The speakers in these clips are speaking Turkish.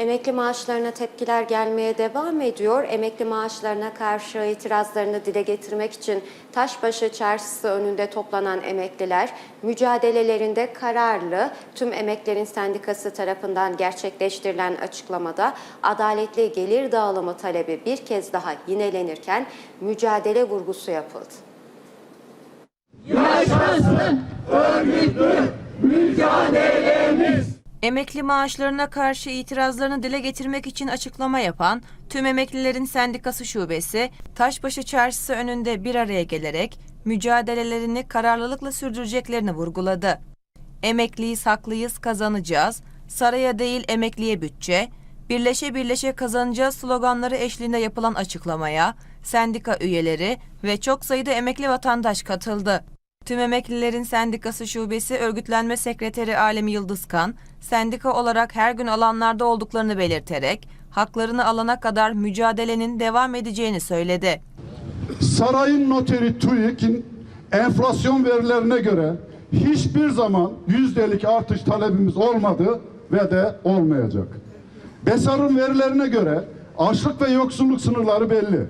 Emekli maaşlarına tepkiler gelmeye devam ediyor. Emekli maaşlarına karşı itirazlarını dile getirmek için Taşbaşı Çarşısı önünde toplanan emekliler mücadelelerinde kararlı. Tüm Emeklerin Sendikası tarafından gerçekleştirilen açıklamada adaletli gelir dağılımı talebi bir kez daha yinelenirken mücadele vurgusu yapıldı. Emekli maaşlarına karşı itirazlarını dile getirmek için açıklama yapan Tüm Emeklilerin Sendikası Şubesi, Taşbaşı Çarşısı önünde bir araya gelerek mücadelelerini kararlılıkla sürdüreceklerini vurguladı. Emekliyiz, haklıyız, kazanacağız, saraya değil emekliye bütçe, birleşe birleşe kazanacağız sloganları eşliğinde yapılan açıklamaya sendika üyeleri ve çok sayıda emekli vatandaş katıldı. Tüm Emeklilerin Sendikası Şubesi Örgütlenme Sekreteri Alem Yıldızkan, sendika olarak her gün alanlarda olduklarını belirterek, haklarını alana kadar mücadelenin devam edeceğini söyledi. Sarayın noteri TÜİK'in enflasyon verilerine göre hiçbir zaman yüzdelik artış talebimiz olmadı ve de olmayacak. BESAR'ın verilerine göre açlık ve yoksulluk sınırları belli.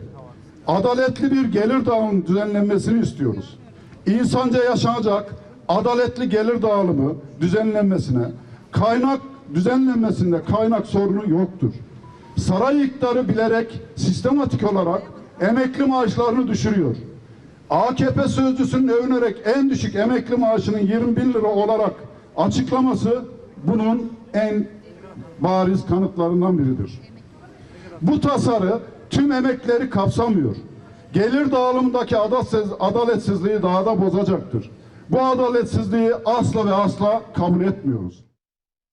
Adaletli bir gelir dağılımı düzenlenmesini istiyoruz. İnsanca yaşanacak adaletli gelir dağılımı düzenlenmesine, kaynak düzenlenmesinde kaynak sorunu yoktur. Saray iktidarı bilerek sistematik olarak emekli maaşlarını düşürüyor. AKP sözcüsünün övünerek en düşük emekli maaşının 20 bin lira olarak açıklaması bunun en bariz kanıtlarından biridir. Bu tasarı tüm emekleri kapsamıyor. Gelir dağılımındaki adaletsiz- adaletsizliği daha da bozacaktır. Bu adaletsizliği asla ve asla kabul etmiyoruz.